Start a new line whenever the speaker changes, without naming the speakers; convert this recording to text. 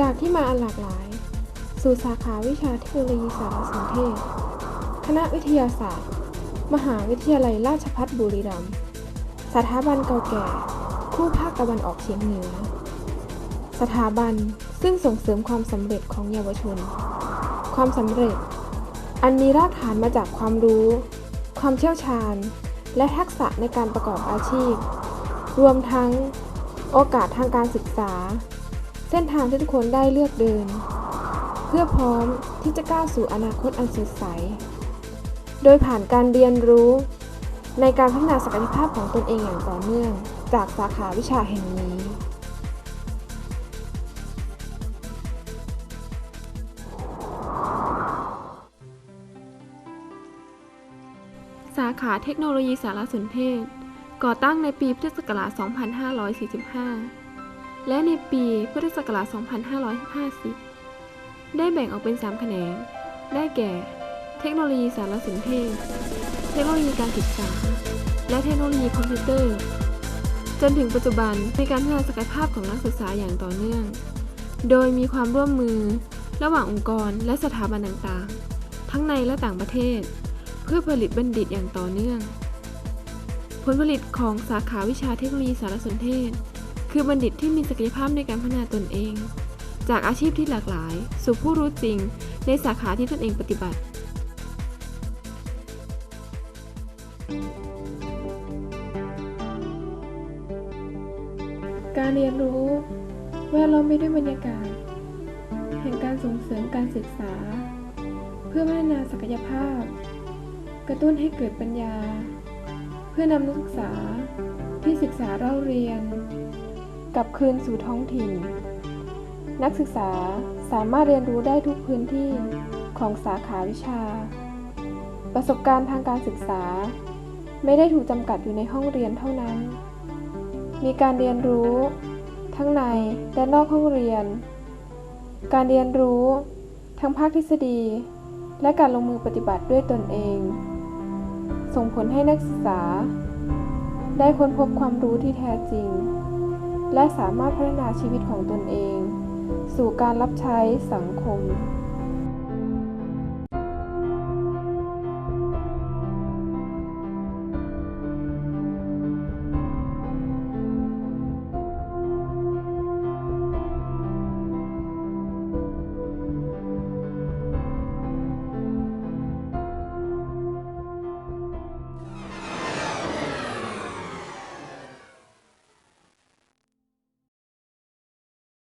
จากที่มาอันหลากหลาย สู่สาขาวิชาเทคโนโลยีสารสนเทศ คณะวิทยาศาสตร์ มหาวิทยาลัยราชภัฏบุรีรัมย์สถาบันเก่าแก่ คู่ภาคตะวันออกเฉียงเหนือ สถาบันซึ่งส่งเสริมความสำเร็จของเยาวชน ความสำเร็จ อันมีรากฐานมาจากความรู้ ความเชี่ยวชาญ และทักษะในการประกอบอาชีพ รวมทั้งโอกาสทางการศึกษา เส้นทางที่ทุกคนได้เลือกเดิน เพื่อพร้อมที่จะก้าวสู่อนาคตอันสดใส โดยผ่านการเรียนรู้ ในการพัฒนาศักยภาพของตนเองอย่างต่อเนื่อง จากสาขาวิชาแห่งนี้สาขาเทคโนโลยีสารสนเทศ ก่อตั้งในปีพุทธศักราช 2545 และในปีพุทธศักราช 2550 ได้แบ่งออกเป็น 3 แขนง ได้แก่ เทคโนโลยีสารสนเทศ เทคโนโลยีการศึกษา และเทคโนโลยีคอมพิวเตอร์ จนถึงปัจจุบันในการพัฒนาศักยภาพของนักศึกษาอย่างต่อเนื่อง โดยมีความร่วมมือระหว่างองค์กรและสถาบันต่างๆ ทั้งในและต่างประเทศ เพื่อผลิตบัณฑิตอย่างต่อเนื่อง ผลผลิตของสาขาวิชาเทคโนโลยีสารสนเทศ คือบัณฑิตที่มีศักยภาพในการพัฒนาตนเอง จากอาชีพที่หลากหลาย สู่ผู้รู้จริง ในสาขาที่ตนเองปฏิบัติ การเรียนรู้ แวดล้อมไปด้วยบรรยากาศ แห่งการส่งเสริมการศึกษา เพื่อพัฒนาศักยภาพ กระตุ้นให้เกิดปัญญา เพื่อนำนักศึกษาที่ศึกษาเล่าเรียน กลับคืนสู่ท้องถิ่น นักศึกษาสามารถเรียนรู้ได้ทุกพื้นที่ของสาขาวิชา ประสบการณ์ทางการศึกษา ไม่ได้ถูกจำกัดอยู่ในห้องเรียนเท่านั้น มีการเรียนรู้ ทั้งในและนอกห้องเรียน การเรียนรู้ ทั้งภาคทฤษฎี และการลงมือปฏิบัติด้วยตนเอง ส่งผลให้นักศึกษา ได้ค้นพบความรู้ที่แท้จริง และสามารถพัฒนาชีวิตของตนเอง สู่การรับใช้สังคม